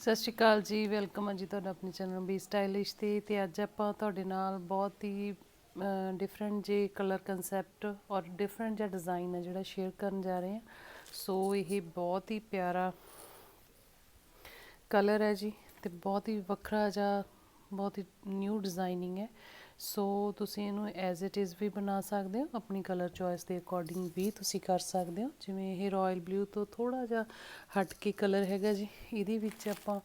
ਸਤਿ ਸ਼੍ਰੀ ਅਕਾਲ ਜੀ, ਵੈਲਕਮ ਹੈ ਜੀ ਤੁਹਾਡਾ ਆਪਣੇ ਚੈਨਲ ਬੀ ਸਟਾਈਲਿਸ਼ ਤੇ ਤੇ ਅੱਜ ਆਪਾਂ ਤੁਹਾਡੇ ਨਾਲ ਬਹੁਤ ਹੀ ਡਿਫਰੈਂਟ ਜੇ ਕਲਰ ਕਨਸੈਪਟ ਔਰ ਡਿਫਰੈਂਟ ਜਿਹਾ ਡਿਜ਼ਾਈਨ ਹੈ ਜਿਹੜਾ ਸ਼ੇਅਰ ਕਰਨ ਜਾ ਰਹੇ ਹਾਂ ਸੋ ਇਹ ਬਹੁਤ ਹੀ ਪਿਆਰਾ ਕਲਰ ਹੈ ਜੀ ਤੇ ਬਹੁਤ ਹੀ ਵੱਖਰਾ ਜਿਹਾ, ਬਹੁਤ ਹੀ ਨਿਊ ਡਿਜ਼ਾਈਨਿੰਗ ਹੈ। ਸੋ ਤੁਸੀਂ ਇਹਨੂੰ ਐਜ਼ ਇਟ ਇਜ਼ ਵੀ ਬਣਾ ਸਕਦੇ ਹੋ, ਆਪਣੀ ਕਲਰ ਚੋਇਸ ਦੇ ਅਕੋਰਡਿੰਗ ਵੀ ਤੁਸੀਂ ਕਰ ਸਕਦੇ ਹੋ। ਜਿਵੇਂ ਇਹ ਰਾਇਲ ਬਲੂ ਤੋਂ ਥੋੜਾ ਜਿਹਾ ਹਟ ਕੇ ਕਲਰ ਹੈਗਾ ਜੀ, ਇਹਦੇ ਵਿੱਚ ਆਪਾਂ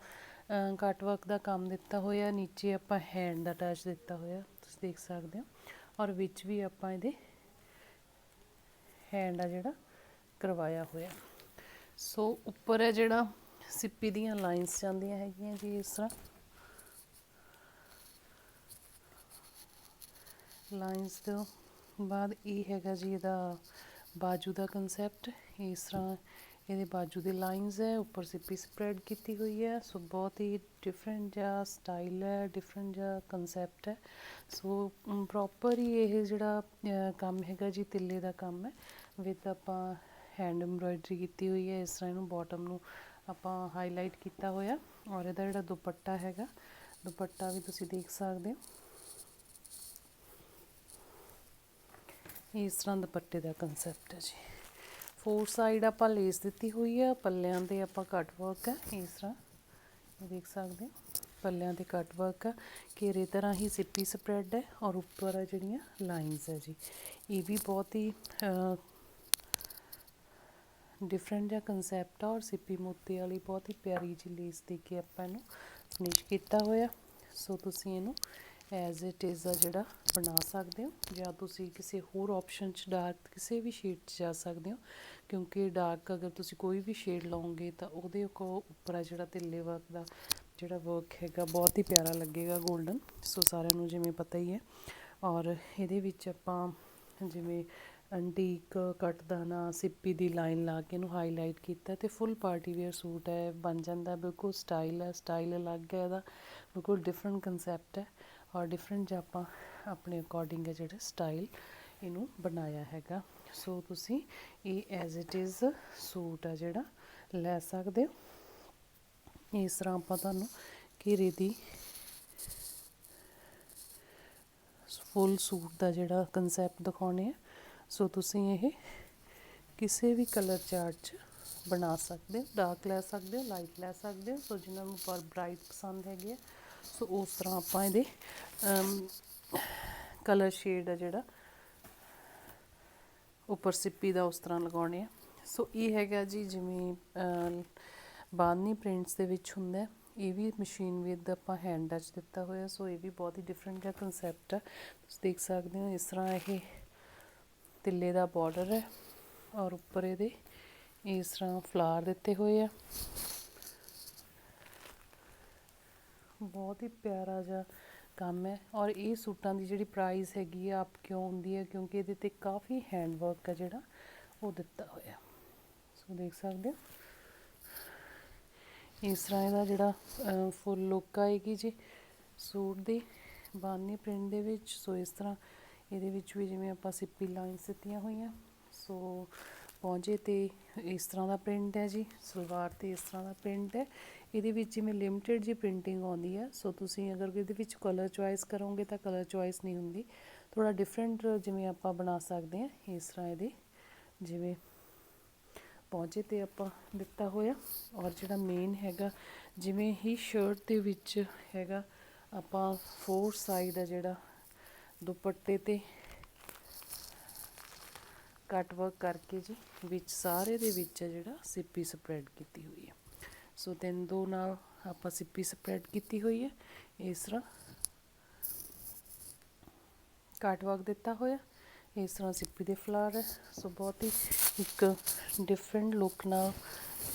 ਕੱਟ ਵਰਕ ਦਾ ਕੰਮ ਦਿੱਤਾ ਹੋਇਆ, ਨੀਚੇ ਆਪਾਂ ਹੈਂਡ ਦਾ ਟੱਚ ਦਿੱਤਾ ਹੋਇਆ, ਤੁਸੀਂ ਦੇਖ ਸਕਦੇ ਹੋ। ਔਰ ਵਿੱਚ ਵੀ ਆਪਾਂ ਇਹਦੇ ਹੈਂਡ ਆ ਜਿਹੜਾ ਕਰਵਾਇਆ ਹੋਇਆ। ਸੋ ਉੱਪਰ ਹੈ ਜਿਹੜਾ ਸਿੱਪੀ ਦੀਆਂ ਲਾਈਨਸ ਜਾਂਦੀਆਂ ਹੈਗੀਆਂ ਜੀ ਇਸ ਤਰ੍ਹਾਂ। ਲਾਈਨਸ ਤੋਂ ਬਾਅਦ ਇਹ ਹੈਗਾ ਜੀ ਇਹਦਾ ਬਾਜੂ ਦਾ ਕਨਸੈਪਟ ਇਸ ਤਰ੍ਹਾਂ ਇਹਦੇ ਬਾਜੂ ਦੇ ਲਾਈਨਸ ਹੈ, ਉੱਪਰ ਸਿੱਪੀ ਸਪਰੈਡ ਕੀਤੀ ਹੋਈ ਹੈ। ਸੋ ਬਹੁਤ ਹੀ ਡਿਫਰੈਂਟ ਜਿਹਾ ਸਟਾਈਲ ਹੈ ਡਿਫਰੈਂਟ ਜਿਹਾ ਕਨਸੈਪਟ ਹੈ। ਸੋ ਪ੍ਰੋਪਰ ਹੀ ਇਹ ਜਿਹੜਾ ਕੰਮ ਹੈਗਾ ਜੀ, ਤਿੱਲੇ ਦਾ ਕੰਮ ਹੈ। ਵਿਦ ਆਪਾਂ ਹੈਂਡ ਐਮਬ੍ਰੋਇਡਰੀ ਕੀਤੀ ਹੋਈ ਹੈ, ਇਸ ਤਰ੍ਹਾਂ ਇਹਨੂੰ ਬਾਟਮ ਨੂੰ ਆਪਾਂ ਹਾਈਲਾਈਟ ਕੀਤਾ ਹੋਇਆ। ਔਰ ਇਹਦਾ ਜਿਹੜਾ ਦੁਪੱਟਾ ਹੈਗਾ, ਦੁਪੱਟਾ ਵੀ ਤੁਸੀਂ ਦੇਖ ਸਕਦੇ ਹੋ। ਇਸ ਤਰ੍ਹਾਂ ਦੁਪੱਟੇ ਦਾ ਕਨਸੈਪਟ ਹੈ ਜੀ। ਫੋਰ ਸਾਈਡ ਆਪਾਂ ਲੇਸ ਦਿੱਤੀ ਹੋਈ ਹੈ, ਪੱਲਿਆਂ ਤੇ ਆਪਾਂ ਕੱਟ ਵਰਕ ਹੈ, ਇਸ ਤਰ੍ਹਾਂ। ਇਹ ਦੇਖ ਸਕਦੇ ਹੋ, ਪੱਲਿਆਂ ਤੇ ਕੱਟ ਵਰਕ ਹੈ। ਘੇਰੇ ਤਰ੍ਹਾਂ ਹੀ ਸਿੱਪੀ ਸਪਰੈਡ ਹੈ ਔਰ ਉੱਪਰ ਜਿਹੜੀਆਂ ਲਾਈਨਸ ਹੈ ਜੀ। ਇਹ ਵੀ ਬਹੁਤ ਹੀ ਡਿਫਰੈਂਟ ਜਿਹਾ ਕਨਸੈਪਟ ਆ ਔਰ ਸਿੱਪੀ ਮੋਤੀ ਵਾਲੀ ਬਹੁਤ ਹੀ ਪਿਆਰੀ ਜਿਹੀ ਲੇਸ ਦੇ ਕੇ ਆਪਾਂ ਇਹਨੂੰ ਫਿਨਿਸ਼ ਕੀਤਾ ਹੋਇਆ। ਸੋ ਤੁਸੀਂ ਇਹਨੂੰ ਐਜ਼ ਇਟ ਇਜ਼ ਆ ਜਿਹੜਾ ਬਣਾ ਸਕਦੇ ਹੋ ਜਾਂ ਤੁਸੀਂ ਕਿਸੇ ਹੋਰ ਆਪਸ਼ਨ 'ਚ ਡਾਰਕ ਕਿਸੇ ਵੀ ਸ਼ੇਡ 'ਚ ਜਾ ਸਕਦੇ ਹੋ, ਕਿਉਂਕਿ ਡਾਰਕ ਅਗਰ ਤੁਸੀਂ ਕੋਈ ਵੀ ਸ਼ੇਡ ਲਾਓਗੇ ਤਾਂ ਉਹਦੇ ਕੋ ਉੱਪਰ ਆ ਜਿਹੜਾ ਤਿੱਲੇ ਵਰਕ ਦਾ ਜਿਹੜਾ ਵਰਕ ਹੈਗਾ, ਬਹੁਤ ਹੀ ਪਿਆਰਾ ਲੱਗੇਗਾ 골ਡਨ ਸੋ ਸਾਰਿਆਂ ਨੂੰ ਜਿਵੇਂ ਪਤਾ ਹੀ ਹੈ। ਔਰ ਇਹਦੇ ਵਿੱਚ ਆਪਾਂ ਜਿਵੇਂ ਅੰਟੀਕ ਕੱਟ ਦਾਣਾ ਸਿੱਪੀ ਦੀ ਲਾਈਨ ਲਾ ਕੇ ਇਹਨੂੰ ਹਾਈਲਾਈਟ ਕੀਤਾ ਤੇ ਫੁੱਲ ਪਾਰਟੀ ਵੇਅਰ ਸੂਟ ਹੈ, ਬਣ ਜਾਂਦਾ ਬਿਲਕੁਲ ਸਟਾਈਲ ਹੈ ਸਟਾਈਲ ਅਲੱਗ ਹੈ ਇਹਦਾ। ਬਿਲਕੁਲ ਡਿਫਰੈਂਟ ਕਨਸੈਪਟ ਹੈ ਔਰ ਡਿਫਰੈਂਟ ਜਿਹਾ ਆਪਾਂ ਆਪਣੇ ਅਕੋਰਡਿੰਗ ਹੈ ਜਿਹੜਾ ਸਟਾਈਲ ਇਹਨੂੰ ਬਣਾਇਆ ਹੈਗਾ। ਸੋ ਤੁਸੀਂ ਇਹ ਐਜ਼ ਇਟ ਇਜ਼ ਸੂਟ ਆ ਜਿਹੜਾ ਲੈ ਸਕਦੇ ਹੋ। ਇਸ ਤਰ੍ਹਾਂ ਆਪਾਂ ਤੁਹਾਨੂੰ ਘੇਰੇ ਦੀ ਫੁੱਲ ਸੂਟ ਦਾ ਜਿਹੜਾ ਕਨਸੈਪਟ ਦਿਖਾਉਣੇ ਆ। ਸੋ ਤੁਸੀਂ ਇਹ ਕਿਸੇ ਵੀ ਕਲਰ ਚਾਰਟ 'ਚ ਬਣਾ ਸਕਦੇ ਹੋ। ਡਾਰਕ ਲੈ ਸਕਦੇ ਹੋ ਲਾਈਟ ਲੈ ਸਕਦੇ ਹੋ। ਸੋ ਜਿਨ੍ਹਾਂ ਨੂੰ ਪਰ ਬ੍ਰਾਈਟ ਪਸੰਦ ਹੈਗੇ ਆ। ਸੋ ਉਸ ਤਰ੍ਹਾਂ ਆਪਾਂ ਇਹਦੇ ਕਲਰ ਸ਼ੇਡ ਆ ਜਿਹੜਾ। ਉੱਪਰ ਸਿੱਪੀ ਦਾ ਉਸ ਤਰ੍ਹਾਂ ਲਗਾਉਣੇ ਆ। ਸੋ ਇਹ ਹੈਗਾ ਜੀ ਜਿਵੇਂ ਬਾਂਦਨੀ ਪ੍ਰਿੰਟਸ ਦੇ ਵਿੱਚ ਹੁੰਦਾ ਇਹ ਵੀ ਮਸ਼ੀਨ ਵਿਦ ਆਪਾਂ ਹੈਂਡ ਟੱਚ ਦਿੱਤਾ ਹੋਇਆ। ਸੋ ਇਹ ਵੀ ਬਹੁਤ ਹੀ ਡਿਫਰੈਂਟ ਜਿਹਾ ਕਨਸੈਪਟ ਹੈ ਤੁਸੀਂ ਦੇਖ ਸਕਦੇ ਹੋ ਇਸ ਤਰ੍ਹਾਂ ਇਹ ਤਿੱਲੇ ਦਾ ਬਾਰਡਰ ਹੈ। ਔਰ ਉੱਪਰ ਇਹਦੇ ਇਸ ਤਰ੍ਹਾਂ ਫਲਾਰ ਦਿੱਤੇ ਹੋਏ ਆ। ਬਹੁਤ ਹੀ ਪਿਆਰਾ ਜਿਹਾ ਕੰਮ ਹੈ ਔਰ ਇਹ ਸੂਟਾਂ ਦੀ ਜਿਹੜੀ ਪ੍ਰਾਈਸ ਹੈਗੀ ਆ, ਆਪ ਕਿਉਂ ਹੁੰਦੀ ਹੈ? ਕਿਉਂਕਿ ਇਹਦੇ ਤੇ ਕਾਫੀ ਹੈਂਡ ਵਰਕ ਹੈ ਜਿਹੜਾ ਉਹ ਦਿੱਤਾ ਹੋਇਆ ਸੋ ਦੇਖ ਸਕਦੇ ਹੋ? ਇਸ ਤਰ੍ਹਾਂ ਇਹਦਾ ਜਿਹੜਾ ਫੁੱਲ ਲੁੱਕ ਆਏਗੀ ਜੀ ਸੂਟ ਦੀ, ਬਾਨੀ ਪ੍ਰਿੰਟ ਦੇ ਵਿੱਚ। ਸੋ ਇਸ ਤਰ੍ਹਾਂ ਇਹਦੇ ਵਿੱਚ ਵੀ ਜਿਵੇਂ ਆਪਾਂ ਸਿੱਪੀ ਲਾਈਨਸ ਦਿੱਤੀਆਂ ਹੋਈਆਂ। ਸੋ ਪਹੁੰਚੇ ਤੇ ਇਸ ਤਰ੍ਹਾਂ ਦਾ ਪ੍ਰਿੰਟ ਹੈ ਜੀ, ਸਲਵਾਰ ਤੇ ਇਸ ਤਰ੍ਹਾਂ ਦਾ ਪ੍ਰਿੰਟ ਹੈ। ਇਹਦੇ ਵਿੱਚ ਜਿਵੇਂ ਲਿਮਟਿਡ ਜੀ ਪ੍ਰਿੰਟਿੰਗ ਆਉਂਦੀ ਹੈ, ਸੋ ਤੁਸੀਂ ਅਗਰ ਇਹਦੇ ਵਿੱਚ ਕਲਰ ਚੁਆਇਸ ਕਰੋਗੇ ਤਾਂ ਕਲਰ ਚੁਆਇਸ ਨਹੀਂ ਹੁੰਦੀ। ਥੋੜਾ ਡਿਫਰੈਂਟ ਜਿਵੇਂ ਆਪਾਂ ਬਣਾ ਸਕਦੇ ਹਾਂ, ਇਸ ਤਰ੍ਹਾਂ ਇਹਦੇ। ਜਿਵੇਂ ਪਹੁੰਚੇ ਤੇ ਆਪਾਂ ਦਿੱਤਾ ਹੋਇਆ, ਔਰ ਜਿਹੜਾ ਮੇਨ ਹੈਗਾ, ਜਿਵੇਂ ਹੀ ਸ਼ਰਟ ਦੇ ਵਿੱਚ ਹੈਗਾ, ਆਪਾਂ ਫੋਰ ਸਾਈਡ ਆ ਜਿਹੜਾ ਦੁਪੱਟੇ ਤੇ। ਕੱਟ ਵਰਕ ਕਰਕੇ ਜੀ, ਵਿੱਚ ਸਾਰੇ ਦੇ ਵਿੱਚ ਹੈ ਜਿਹੜਾ ਸਿੱਪੀ ਸਪਰੈਡ ਕੀਤੀ ਹੋਈ ਹੈ। ਸੋ ਤਿੰਨ ਦੋ ਨਾਲ ਆਪਾਂ ਸਿੱਪੀ ਸਪਰੈਡ ਕੀਤੀ ਹੋਈ ਹੈ। ਇਸ ਤਰ੍ਹਾਂ ਕੱਟ ਵਰਕ ਦਿੱਤਾ ਹੋਇਆ। ਇਸ ਤਰ੍ਹਾਂ ਸਿੱਪੀ ਦੇ ਫਲਾਰ ਹੈ। ਸੋ ਬਹੁਤ ਹੀ ਇੱਕ ਡਿਫਰੈਂਟ ਲੁੱਕ ਨਾਲ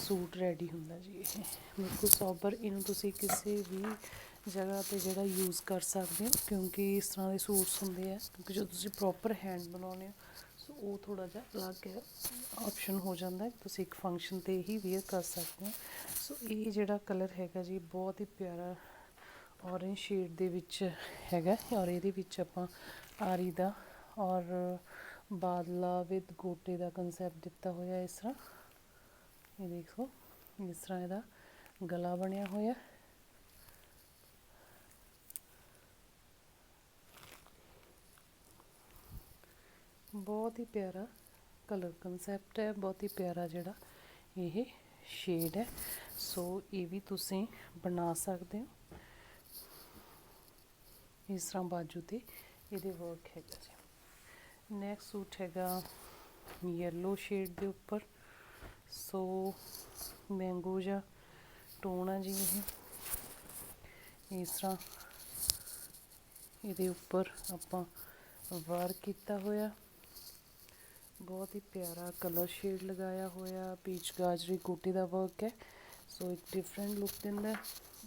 ਸੂਟ ਰੈਡੀ ਹੁੰਦਾ ਜੀ ਇਹ। ਬਿਲਕੁਲ ਸੋਬਰ ਇਹਨੂੰ ਤੁਸੀਂ ਕਿਸੇ ਵੀ ਜਗ੍ਹਾ ਤੇ ਜਿਹੜਾ ਯੂਜ਼ ਕਰ ਸਕਦੇ ਹੋ, ਕਿਉਂਕਿ ਇਸ ਤਰ੍ਹਾਂ ਦੇ ਸੂਟਸ ਹੁੰਦੇ ਆ, ਕਿਉਂਕਿ ਜਦੋਂ ਤੁਸੀਂ ਪ੍ਰੋਪਰ ਹੈਂਡ ਬਣਾਉਂਦੇ ਹੋ ਸੋ ਉਹ ਥੋੜਾ ਜਿਹਾ ਅਲੱਗ ਹੈ। ਆਪਸ਼ਨ ਹੋ ਜਾਂਦਾ ਹੈ। ਤੁਸੀਂ ਇੱਕ ਫੰਕਸ਼ਨ ਤੇ ਹੀ ਵੇਅਰ ਕਰ ਸਕਦੇ ਹੋ। ਸੋ ਇਹ ਜਿਹੜਾ ਕਲਰ ਹੈਗਾ ਜੀ, ਬਹੁਤ ਹੀ ਪਿਆਰਾ ਔਰੇਂਜ ਸ਼ੇਡ ਦੇ ਵਿੱਚ ਹੈਗਾ ਔਰ ਇਹਦੇ ਵਿੱਚ ਆਪਾਂ ਆਰੀ ਦਾ ਔਰ ਬਾਦਲਾ ਵਿਦ ਗੋਟੇ ਦਾ ਕਨਸੈਪਟ ਦਿੱਤਾ ਹੋਇਆ ਇਸ ਤਰ੍ਹਾਂ। ਇਹ ਦੇਖੋ, ਇਸ ਤਰ੍ਹਾਂ ਇਹਦਾ ਗਲਾ ਬਣਿਆ ਹੋਇਆ ਬਹੁਤ ਹੀ ਪਿਆਰਾ ਕਲਰ ਕਨਸੈਪਟ ਹੈ, ਬਹੁਤ ਹੀ ਪਿਆਰਾ ਜਿਹੜਾ ਇਹ ਸ਼ੇਡ ਹੈ। ਸੋ ਇਹ ਵੀ ਤੁਸੀਂ ਬਣਾ ਸਕਦੇ ਹੋ। ਇਸ ਤਰ੍ਹਾਂ ਬਾਜੂ ਤੇ ਇਹਦੇ ਵਰਕ ਹੈਗਾ ਜੀ। ਨੈਕਸਟ ਸੂਟ ਹੈਗਾ ਯੈਲੋ ਸ਼ੇਡ ਦੇ ਉੱਪਰ। ਸੋ ਮੈਂਗੋ ਜਾਂ ਟੋਨ ਆ ਜੀ ਇਹ। ਇਸ ਤਰ੍ਹਾਂ ਇਹਦੇ ਉੱਪਰ ਆਪਾਂ ਵਾਰ ਕੀਤਾ ਹੋਇਆ। ਬਹੁਤ ਹੀ ਪਿਆਰਾ ਕਲਰ ਸ਼ੇਡ ਲਗਾਇਆ ਹੋਇਆ ਪੀਚ ਗਾਜਰੀ ਗੋਟੀ ਦਾ ਵਰਕ ਹੈ। ਸੋ ਇੱਕ ਡਿਫਰੈਂਟ ਲੁੱਕ ਦਿੰਦਾ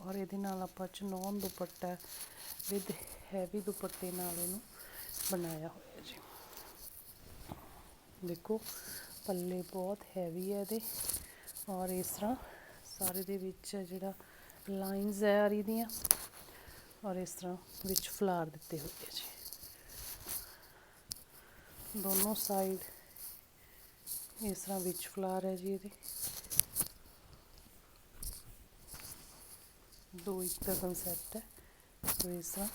ਔਰ ਇਹਦੇ ਨਾਲ ਆਪਾਂ ਚਨੌਨ ਦੁਪੱਟਾ ਵਿਦ ਹੈਵੀ ਦੁਪੱਟੇ ਨਾਲ ਇਹਨੂੰ ਬਣਾਇਆ ਹੋਇਆ ਜੀ। ਦੇਖੋ, ਪੱਲੇ ਬਹੁਤ ਹੈਵੀ ਹੈ ਇਹਦੇ ਔਰ ਇਸ ਤਰ੍ਹਾਂ ਸਾਰੇ ਦੇ ਵਿੱਚ ਜਿਹੜਾ ਲਾਈਨਸ ਹੈ ਆਰੀ ਦੀਆਂ ਔਰ ਇਸ ਤਰ੍ਹਾਂ ਵਿੱਚ ਫਲਾਰ ਦਿੱਤੇ ਹੋਏ ਹੈ ਜੀ। ਦੋਨੋਂ ਸਾਈਡ ਇਸ ਤਰ੍ਹਾਂ ਵਿੱਚ ਫਲਾਰ ਹੈ ਜੀ ਇਹਦੇ। ਦੋ ਇੱਕ ਦਾ ਕਨਸੈਪਟ ਹੈ ਸੋ ਇਸ ਤਰ੍ਹਾਂ।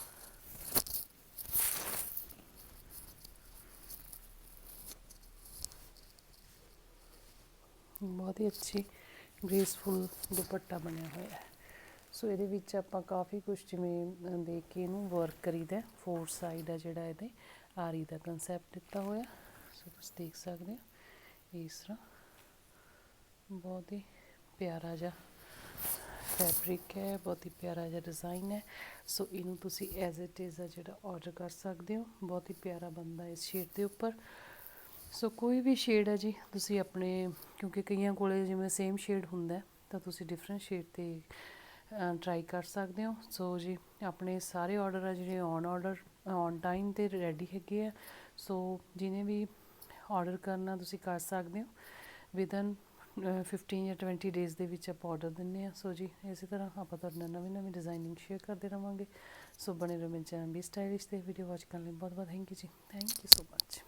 ਬਹੁਤ ਹੀ ਅੱਛੀ ਗ੍ਰੇਸਫੁਲ ਦੁਪੱਟਾ ਬਣਿਆ ਹੋਇਆ ਹੈ। ਸੋ ਇਹਦੇ ਵਿੱਚ ਆਪਾਂ ਕਾਫੀ ਕੁਝ ਜਿਵੇਂ ਅ, ਦੇਖ ਕੇ ਇਹਨੂੰ ਵਰਕ ਕਰੀਦਾ ਫੋਰ ਸਾਈਡ ਹੈ ਜਿਹੜਾ ਇਹਦੇ ਆਰੀ ਦਾ ਕਨਸੈਪਟ ਦਿੱਤਾ ਹੋਇਆ। ਸੋ ਤੁਸੀਂ ਦੇਖ ਸਕਦੇ ਹੋ। ਇਸ ਤਰ੍ਹਾਂ ਬਹੁਤ ਹੀ ਪਿਆਰਾ ਜਿਹਾ ਫੈਬਰਿਕ ਹੈ, ਬਹੁਤ ਹੀ ਪਿਆਰਾ ਜਿਹਾ ਡਿਜ਼ਾਈਨ ਹੈ। ਸੋ ਇਹਨੂੰ ਤੁਸੀਂ ਐਜ਼ ਇਟ ਇਜ਼ ਆ ਜਿਹੜਾ ਆਰਡਰ ਕਰ ਸਕਦੇ ਹੋ, ਬਹੁਤ ਹੀ ਪਿਆਰਾ ਬੰਦਾ ਇਸ ਸ਼ੇਡ ਦੇ ਉੱਪਰ। ਸੋ ਕੋਈ ਵੀ ਸ਼ੇਡ ਹੈ ਜੀ, ਤੁਸੀਂ ਆਪਣੇ, ਕਿਉਂਕਿ ਕਈਆਂ ਕੋਲੇ ਜਿਵੇਂ ਸੇਮ ਸ਼ੇਡ ਹੁੰਦਾ ਤਾਂ ਤੁਸੀਂ ਡਿਫਰੈਂਟ ਸ਼ੇਡ ਤੇ ਟਰਾਈ ਕਰ ਸਕਦੇ ਹੋ। ਸੋ ਜੀ, ਆਪਣੇ ਸਾਰੇ ਆਰਡਰ ਆ ਜਿਹੜੇ ਔਨ ਆਰਡਰ ਔਨ ਟਾਈਮ ਤੇ ਰੈਡੀ ਹੈਗੇ ਆ। ਸੋ ਜਿਹਨੇ ਵੀ ਆਰਡਰ ਕਰਨਾ ਤੁਸੀਂ ਕਰ ਸਕਦੇ ਹੋ। ਵਿਦਨ 15 ਜਾਂ 20 ਡੇਜ਼ ਦੇ ਵਿੱਚ ਆਪਾਂ ਆਰਡਰ ਦਿੰਨੇ ਆ ਸੋ ਜੀ, ਇਸੇ ਤਰ੍ਹਾਂ ਆਪਾਂ ਤੁਹਾਡੇ ਨਾਲ ਨਵੀਂ ਨਵੀਂ ਡਿਜ਼ਾਈਨਿੰਗ ਸ਼ੇਅਰ ਕਰਦੇ ਰਵਾਂਗੇ। ਸੋ ਬਣੇ ਰਹੋ ਮੇਰੇ ਚੈਨਲ ਵੀ ਸਟਾਈਲਿਸ਼ ਤੇ ਵੀਡੀਓ ਵਾਚ ਕਰਨ ਲਈ ਬਹੁਤ ਬਹੁਤ ਥੈਂਕ ਯੂ ਜੀ। Thank you so much